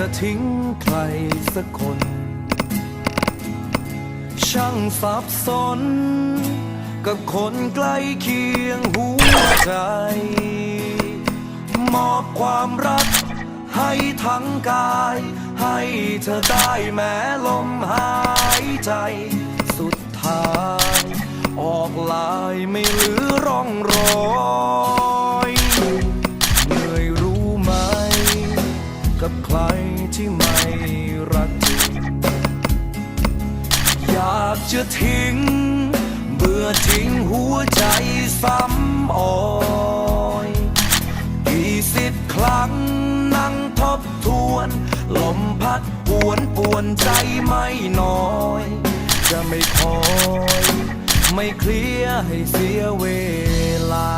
จะทิ้งใครสักคน ช่างสับสน กับคนใกล้เคียงหัวใจ มอบความรัก ให้ทั้งกาย ให้เธอได้แม้ลมหายใจ สุดท้ายออกลายไม่เหลือ รักจริง อยากจะทิ้ง เบื่อทิ้งหัวใจซ้ำอ่อยกี่สิบครั้งนั่งทบทวน ลมพัดปวนปวนใจไม่น้อย จะไม่คอย ไม่เคลียร์ให้เสียเวลา